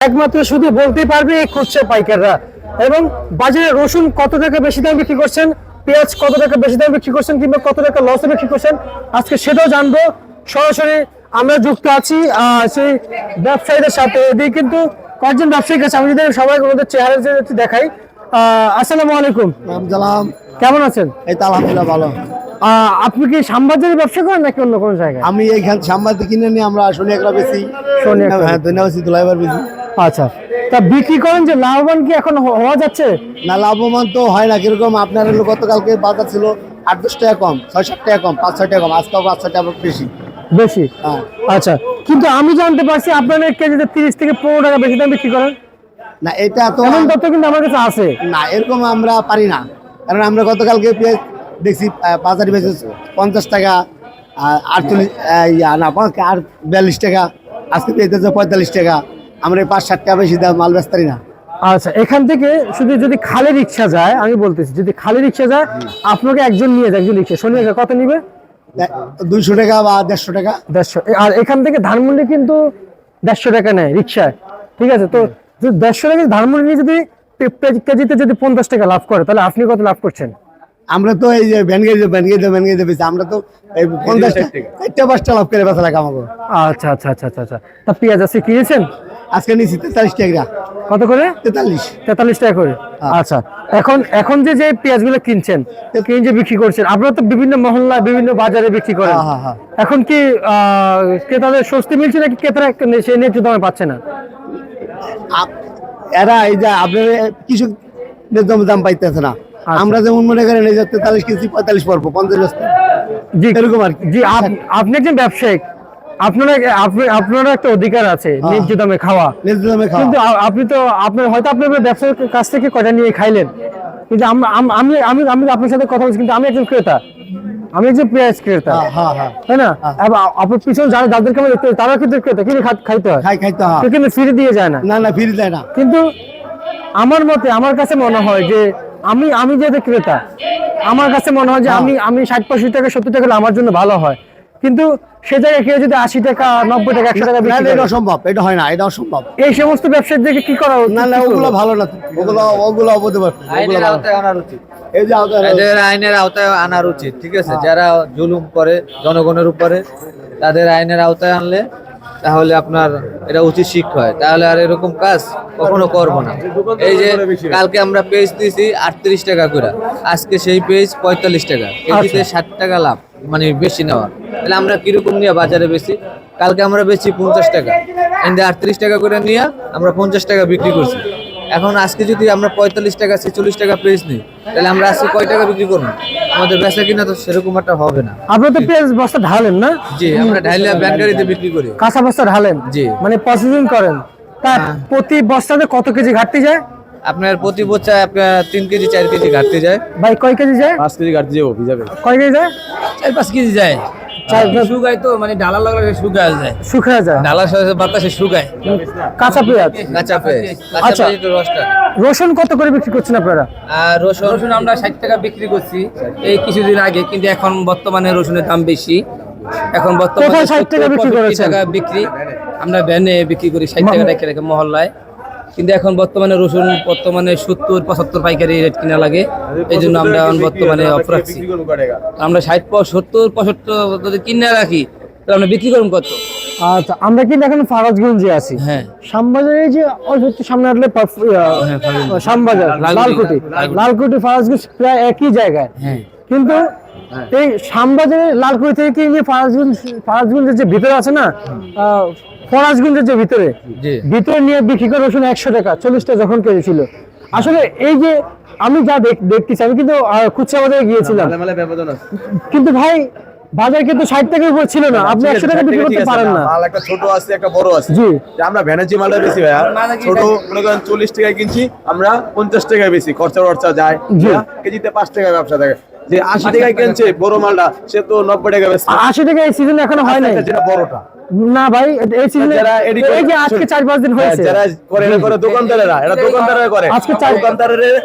একমাত্র শুধু বলতে পারবে এই খুচরা পাইকাররা। এবং বাজারে রসুন কত টাকা বেশি দাম বিক্রি করছেন? পেঁয়াজ কত টাকা বেশি দাম বিক্রি করছেন কিংবা কত টাকা লসে বিক্রি করছেন? আজকে সেটাও জানব। সরাসরি আমরা যুক্ত আছি সেই ব্যবসায়ীদের সাথে। এদিকে কিন্তু কয়েকজন ব্যবসায়ীর কাছে আমি যদি সবাই ওদের চেহারা দেখাই আহ, আসসালামু আলাইকুম। সালাম। কেমন আছেন? এই তো আলহামদুলিল্লাহ ভালো। আহ, আপনি কি শ্যামবাজারে ব্যবসা করেন নাকি অন্য কোনো জায়গায়? আমি এইখান সাম্বাদিক কিনে নিয়ে আমরা শনি একরা বেশি শনি হ্যাঁ ধন্যবাদ দুলাইবার বেশি আচ্ছা। তা বিক্রি করেন যে লাভবান কি এখন হওয়া যাচ্ছে? না লাভবান তো হয় না কীরকম আপনার হলো গতকালকে বাজার ছিল আট দশ টাকা কম ছয় সাত টাকা কম পাঁচ ছয় টাকা কম আজকে পাঁচ ছয় টাকা বেশি। বেশি? হ্যাঁ। আচ্ছা কিন্তু আমি জানতে পারছি আপনারা কেজিতে তিরিশ থেকে পনেরো টাকা বেশি দাম বিক্রি করেন। না এটা তো এমন তথ্য কিন্তু আমার কাছে আছে। না এরকম আমরা পারি না। কারণ আমরা গতকালকে পেঁয়াজ দেখছি বাজারে বেশি পঞ্চাশ টাকা আটচল্লিশ ইয়া না বিয়াল্লিশ টাকা আজকে পেঁয়াজ পঁয়তাল্লিশ টাকা। আমরা এই পাঁচ ষাট টাকা বেশি দাম মাল ব্যস্ত পারি না। আচ্ছা এখান থেকে শুধু যদি খালি রিক্সা যায় আমি বলতেছি যদি খালি রিক্সা যায় আপনাকে একজন নিয়ে যায় একজন রিক্সা। শনি কত নিবে? দুইশো টাকা বা দেড়শো টাকা। দেড়শো। আর এখান থেকে ধানমন্ডি কিন্তু দেড়শো টাকা নেয় রিক্সায়। ঠিক আছে তো যদি দেড়শো টাকা ধানমন্ডি নিয়ে যদি পে- পে- কেজিতে যদি পঞ্চাশ টাকা লাভ করে তাহলে আপনি কত লাভ করছেন? আমরা তো এই যে ভ্যান গাড়ি ভ্যান গাড়ি বেশি আমরা তো এই পঞ্চাশ চারটা পাঁচটা লাভ করে বেচা লাগে আমাকে। আচ্ছা আচ্ছা আচ্ছা আচ্ছা আচ্ছা। তা পেঁয়াজ আছে কিনেছেন আজকে নিচ্ছি তেতাল্লিশ টাকা কত করে? তেতাল্লিশ। তেতাল্লিশ টাকা করে। আচ্ছা এখন এখন যে যে পেঁয়াজগুলো কিনছেন কিনে যে বিক্রি করছেন আপনারা তো বিভিন্ন মহল্লা বিভিন্ন বাজারে বিক্রি করেন। হ্যাঁ, হ্যাঁ, হ্যাঁ। এখন কি ক্রেতাদের স্বস্তি মিলছে নাকি ক্রেতারা সেই ন্যায্য দামে পাচ্ছে না? এরা এই যে আপনার কিছু দাম দাম পাইতেছে না। আচ্ছা। আমরা যেমন মনে করেন এই যে তেতাল্লিশ কেজি পঁয়তাল্লিশ পড়ব পঞ্চাশ জি। এরকম আর কি। জি আপ- আপনি একজন ব্যবসায়িক আপনারা আপনি- একটা অধিকার আছে। ন্যায্য দামে খাওয়া। ন্যায্য দামে খাওয়া। কিন্তু আপনি তো আপনার হয়তো আপনার ব্যবসার কাছ থেকে কয়টা নিয়ে খাইলেন। কিন্তু আম- আম- আমি আপনার সাথে কথা বলছি কিন্তু আমি একজন ক্রেতা। আমি একজন পেঁয়াজ ক্রেতা। হ্যাঁ হ্যাঁ হ্যাঁ। তাই না? আপনার পিছনে যারা যাদেরকে আমি দেখতে তারা কিন্তু ক্রেতা। কিনে খা- খাইতে হয়। খাইতে হয়। কিন্তু ফিরে দিয়ে যায় না। না না ফিরে দেয় না। কিন্তু আমার মতে আমার কাছে মনে হয় যে আমি আমি যেহেতু ক্রেতা আমার কাছে মনে হয় যে আমি আমি ষাট পঁয়ষট্টি টাকা সত্তর টাকা আমার জন্য ভালো হয়। কিন্তু সে জায়গায় কেউ যদি আশি টাকা নব্বই টাকা একশো টাকা বিক্রি এটা অসম্ভব এটা হয় না এটা অসম্ভব। এই সমস্ত ব্যবসায়ীদেরকে কি করা না না ওগুলো ভালো না ওগুলো ওগুলো অবধি আইনের আওতায় আনার উচিত। এই যে এদের আইনের আওতায় আনার উচিত ঠিক আছে? যারা জুলুম করে জনগণের উপরে তাদের আইনের আওতায় আনলে তাহলে আপনার এটা উচিত শিক্ষা হয়। তাহলে আর এরকম কাজ কখনো করব না। এই যে কালকে আমরা পেজ দিয়েছি আটত্রিশ টাকা করে আজকে সেই পেজ পঁয়তাল্লিশ টাকা কেজিতে ষাট টাকা লাভ। মানে বেশি নেওয়া। তাহলে আমরা কীরকম নিয়ে বাজারে বেশি? কালকে আমরা বেচি পঞ্চাশ টাকা। এনে আটত্রিশ টাকা করে নিয়ে আমরা পঞ্চাশ টাকা বিক্রি করছি। এখন আজকে যদি আমরা পঁয়তাল্লিশ টাকা ছেচল্লিশ টাকা পেজ নিই তাহলে আমরা আজকে কয় টাকা বিক্রি করব? আমাদের বেচা কিনা তো সেরকম একটা হবে না। আপনারা তো পেঁয়াজ বস্তা ঢালেন না? জি আমরা ঢাইলিয়া ব্যান বিক্রি করি। কাঁচা বস্তা ঢালেন? জি। মানে প্রসেসিং করেন। তা প্রতি বস্তাতে কত কেজি ঘাটতি যায়? আপনার প্রতি বছর আপনার তিন কেজি চার কেজি ঘাটতে যায়। ভাই কয় কেজি যায়? পাঁচ কেজি কাটতে যাব। ভিজাবে কয় কেজি যায়? চার পাঁচ কেজি যায়। শুকায় তো মানে ডালা লাগলে শুকায় যায়। শুকিয়ে যায়? ডালার বাতাসে শুকায়। কাঁচা পেঁয়াজ? কাঁচা পেঁয়াজ। কাঁচা আচ্ছা। রসটা। রসুন কত করে বিক্রি করছেন আপনারা? আর রসুন রসুন আমরা ষাট টাকা বিক্রি করছি। এই কিছুদিন আগে কিন্তু এখন বর্তমানে রসুনের দাম বেশি। এখন বর্তমানে 60 টাকা 70, বিক্রি 65 টাকা বিক্রি। আমরা ভ্যানে বিক্রি করি ষাট টাকা রেখে রেখে মহল্লায়। কিন্তু এখন বর্তমানে রসুন বর্তমানে সত্তর পঁচাত্তর পাইকারি রেট কিনা লাগে। এই জন্য আমরা এখন বর্তমানে অফ রাখছি। আমরা ষাট সত্তর পঁচাত্তর যদি কিনে রাখি তাহলে আমরা বিক্রি করুন কত? আচ্ছা আমরা কিন্তু এখন ফারাজগঞ্জে আছি। হ্যাঁ। শ্যামবাজারে যে অল্প একটু সামনে আসলে শ্যামবাজার লালকুটি। লালকুটি ফারাজগঞ্জ প্রায় একই জায়গায়। হ্যাঁ। কিন্তু এই শ্যামবাজারে লালকুটি থেকে কি ফারাজগঞ্জ ফারাজগঞ্জের যে ভিতরে আছে না আহ, ফরাজগঞ্জের যে ভিতরে ভিতরে নিয়ে বিক্রি করে রসুন একশো টাকা চল্লিশটা যখন কেজি ছিল। আসলে এই যে আমি যা দেখ- দেখতেছি আমি কিন্তু খুচরা বাজারে গিয়েছিলাম। কিন্তু ভাই বাজার কিন্তু ষাট টাকার উপর ছিল না। আপনি একশো টাকা বিক্রি করতে পারেন না মাল একটা ছোট আছে একটা বড় আছে। জি। আমরা ভ্যানের মালটা বেশি ভাইয়া ছোট মনে করেন চল্লিশ টাকায় কিনছি আমরা পঞ্চাশ টাকায় বেশি খরচা খরচা যায়। জি। কেজিতে পাঁচ টাকা ব্যবসা থাকে। যে আশি টাকায় কিনছে বড় মালটা সে তো নব্বই টাকা বেশি আশি টাকা এই সিজন এখনও হয় নাই। যেটা বড়টা। না ভাই এই সিজনে যারা এডি করে- এই যে আজকে চার পাঁচ দিন হ্যাঁ, হয়েছে। যারা করে না করে দোকানদারেরা এরা দোকানদাররা। করে। আজকে চার- দোকানদারের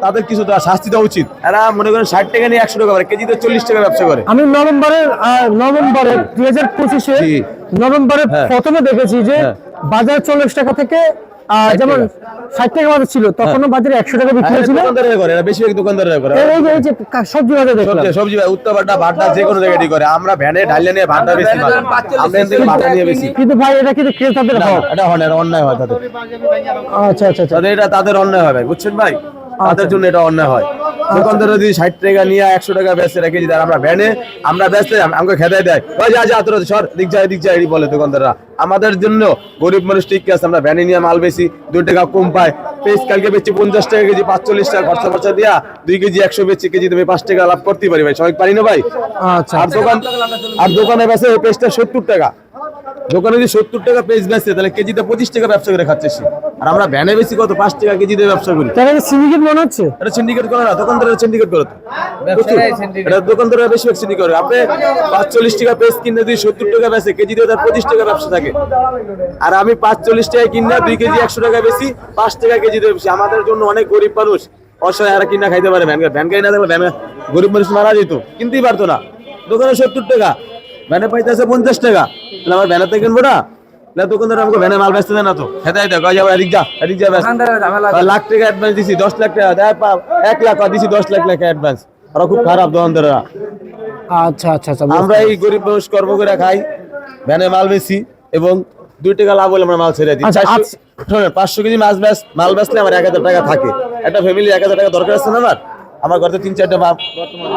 তাদের কিছু তো শাস্তি দেওয়া উচিত। এরা মনে করেন ষাট টাকা নিয়ে একশো টাকা করে কেজিতে চল্লিশ টাকা ব্যবসা করে। আমি নভেম্বরে নভেম্বরে নভেম্বরের দুই হাজার পঁচিশে নভেম্বরে নভেম্বরের হ্যাঁ। প্রথমে দেখেছি যে হ্যাঁ। বাজার চল্লিশ টাকা থেকে যেমন ষাট টাকা বাজার ছিল তখনও বাজারে একশো টাকা বিক্রি হয়েছিল। দোকানদারেরা করে এরা বেশিরভাগ দোকানদাররা করে। এই যে এই যে সবজি বাজার দেখলাম। সবজি সবজি ভাই উত্তর ভাড়া ভাড়া যে কোনো জায়গায় করে। আমরা ভ্যানে ঢাইলে নিয়ে ভাড়া বেশি মাল আমরা এখান থেকে ভাড়া নিয়ে বেশি। কিন্তু ভাই এটা কিন্তু ক্রেতাদের হক এটা হয়। না, অন্যায় হয় তাদের। আচ্ছা আচ্ছা আচ্ছা। এটা তাদের অন্যায় হয় ভাই বুঝছেন ভাই? তাদের জন্য এটা অন্যায় হয়। দোকানদার যদি ষাট টাকা নিয়ে একশো টাকা বেচতে রেখে দিই আমরা ভ্যানে আমরা বেচতে আমাকে খেদাই দেয়। ওই যা যা তোর সর দিক যায় দিক যায় বলে দোকানদাররা। আমাদের জন্য গরিব মানুষ ঠিক আছে আমরা ভ্যানে নিয়ে মাল বেশি দুই টাকা কম পায়। কালকে বেচছি পঞ্চাশ টাকা কেজি পাঁচচল্লিশ টাকা খরচা খরচা দিয়া দুই কেজি একশো বেচছি কেজি তুমি পাঁচ টাকা লাভ করতেই পারি ভাই। সবাই পারি না ভাই? আচ্ছা আর দোকান আর দোকানে বেচে ওই সত্তর টাকা। দোকানে যদি সত্তর টাকা পেজ বেচছে তাহলে কেজিতে পঁচিশ টাকা ব্যবসা করে খাচ্ছে সে। আর আমরা ভ্যানে বেশি কত? পাঁচ টাকা কেজিতে ব্যবসা করি। তাহলে সিন্ডিকেট মনে হচ্ছে? এটা সিন্ডিকেট করে না দোকানদারের সিন্ডিকেট করে এটা দোকানদাররা বেশিরভাগ সিন্ডিকেট করে। আপনি পাঁচচল্লিশ টাকা পেজ কিনে যদি সত্তর টাকা বেচে কেজিতে তার পঁচিশ টাকা ব্যবসা থাকে। আর আমি পাঁচচল্লিশ টাকা কিনে দুই কেজি একশো টাকা বেশি পাঁচ টাকা কেজিতে বেশি আমাদের জন্য অনেক গরিব মানুষ অসহায় আর কিনা খাইতে পারে। ভ্যান ভ্যান গাড়ি না থাকলে ভ্যানে গরিব মানুষ মারা যেত কিনতেই পারতো না। দোকানে সত্তর টাকা ভ্যানে পাইতেছে পঞ্চাশ টাকা। তাহলে আমার ভ্যানে থেকে কিনবো না? না দোকানদার আমাকে ভ্যানে মাল বেচতে না তো। হেদাই দেয় কয় যাব? এদিক যা এদিক যা ব্যস্ত লাখ টাকা অ্যাডভান্স দিছি দশ লাখ টাকা দেয় পা- এক লাখ দিছি দশ লাখ টাকা অ্যাডভান্স ওরা খুব খারাপ দোকানদাররা। আচ্ছা আচ্ছা আচ্ছা আমরা এই গরিব মানুষ কর্ম করে খাই ভ্যানে মাল বেশি এবং দুই টাকা লাভ হলে আমরা মাল ছেড়ে দিই। শোনেন পাঁচশো কেজি মাছ বেচ মাল বেচলে আমার এক হাজার টাকা থাকে। একটা ফ্যামিলি এক হাজার টাকা দরকার আছে না আমার? আমার ঘরে তিন চারটা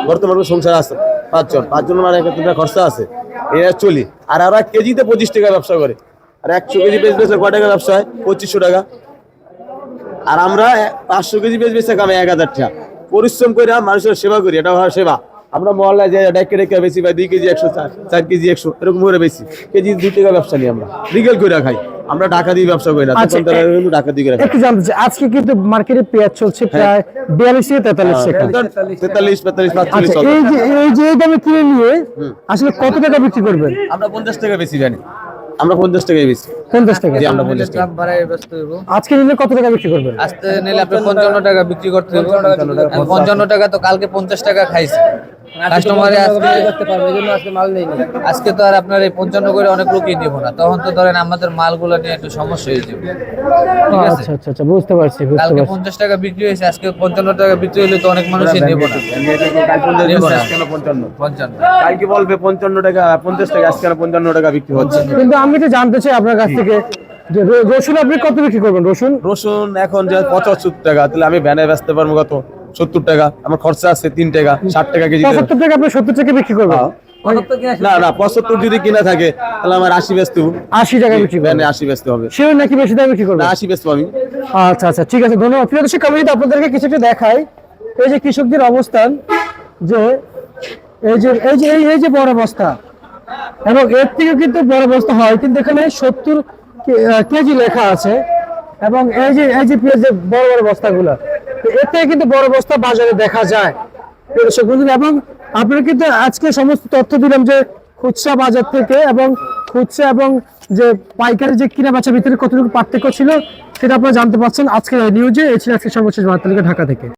বর্তমানে সংসার আছে পাঁচজন। পাঁচজন টাকা খরচা আছে। এরা চলি। আর ওরা কেজিতে পঁচিশ টাকা ব্যবসা করে। আর একশো কেজি বেচ বেচে কয় টাকা ব্যবসা হয়? পঁচিশশো টাকা। আর আমরা পাঁচশো কেজি বেচ বেচে কামে এক হাজার টাকা। পরিশ্রম করে মানুষের সেবা করি এটা হয় সেবা। আমরা মহল্লায় যাই ডেকে ডেকে বেশি ভাই দুই কেজি একশো চার কেজি একশো এরকম করে বেশি কেজি দুই টাকা ব্যবসা নিই আমরা। রিগেল করে খাই। আমরা টাকা দিয়ে ব্যবসা করি না। আচ্ছা, দোকানদাররা কিন্তু দিয়ে একটু জানতে চাই আজকে কিন্তু মার্কেটে পেঁয়াজ চলছে প্রায় বিয়াল্লিশ থেকে তেতাল্লিশ টাকা তেতাল্লিশ পঁয়তাল্লিশ পাঁচচল্লিশ আচ্ছা এই যে এই যে এই দামে কিনে নিয়ে আসলে কত টাকা বিক্রি করবেন? আমরা পঞ্চাশ টাকা বেশি জানি। আমরা পঞ্চাশ টাকায় বেশি পঞ্চাশ টাকা। জি আমরা পঞ্চাশ টাকা। দাম বাড়ায় ব্যস্ত হইব আজকে নিলে কত টাকা বিক্রি করবেন? আজকে নিলে আপনি পঞ্চান্ন টাকা বিক্রি করতে হবে পঞ্চান্ন টাকা তো কালকে পঞ্চাশ টাকা খাইছে। কাস্টমারে আজকে করতে পারবে এই আজকে মাল নেই আজকে তো আর আপনার এই পঞ্চান্ন করে অনেক লোকই নেব না। তখন তো ধরেন আমাদের মালগুলো নিয়ে একটু সমস্যা হয়ে যাবে। আচ্ছা আচ্ছা আচ্ছা বুঝতে পারছি বুঝতে কালকে পঞ্চাশ টাকা বিক্রি হয়েছে আজকে পঞ্চান্ন টাকা বিক্রি হলে তো অনেক মানুষই নেব না। কালকে বলবে পঞ্চান্ন টাকা পঞ্চাশ টাকা আজকে আর পঞ্চান্ন টাকা বিক্রি হচ্ছে। কিন্তু আমি তো জানতে চাই আপনার কাছ থেকে রসুন আপনি কত বিক্রি করবেন? রসুন? রসুন এখন যে পঁচাত্তর টাকা তাহলে আমি ভ্যানে বেচতে পারব কত? সত্তর টাকা আমার খরচা আছে তিন টাকা ষাট টাকা কেজি। পঁচাত্তর টাকা আপনি সত্তর টাকা বিক্রি করবেন? না না পঁচাত্তর যদি কিনা থাকে তাহলে আমার আশি হবে। আশি টাকা বিক্রি করবেন। আশি বেচতে হবে। সে নাকি বেশি দামে বিক্রি করবেন? না আশি বেচবো আমি। আচ্ছা আচ্ছা ঠিক আছে ধন্যবাদ। প্রিয় দর্শক আমি যদি আপনাদেরকে কিছু একটু দেখাই এই যে কৃষকদের অবস্থান যে এই যে এই যে এই- এই যে বড় বস্তা এবং এর থেকে কিন্তু বড় বস্তা হয় কিন্তু এখানে সত্তর কেজি লেখা আছে এবং এই যে এই যে বড় বড় বস্তাগুলো তো এর কিন্তু বড় বস্তা বাজারে দেখা যায়। এবং আপনারা কিন্তু আজকে সমস্ত তথ্য দিলাম যে খুচরা বাজার থেকে এবং খুচরা এবং যে পাইকারি যে কিনা বেচার ভিতরে কতটুকু পার্থক্য ছিল, সেটা আপনারা জানতে পারছেন আজকের নিউজে এ। ছিল আজকে সর্বশেষ বার্তালিকা ঢাকা থেকে।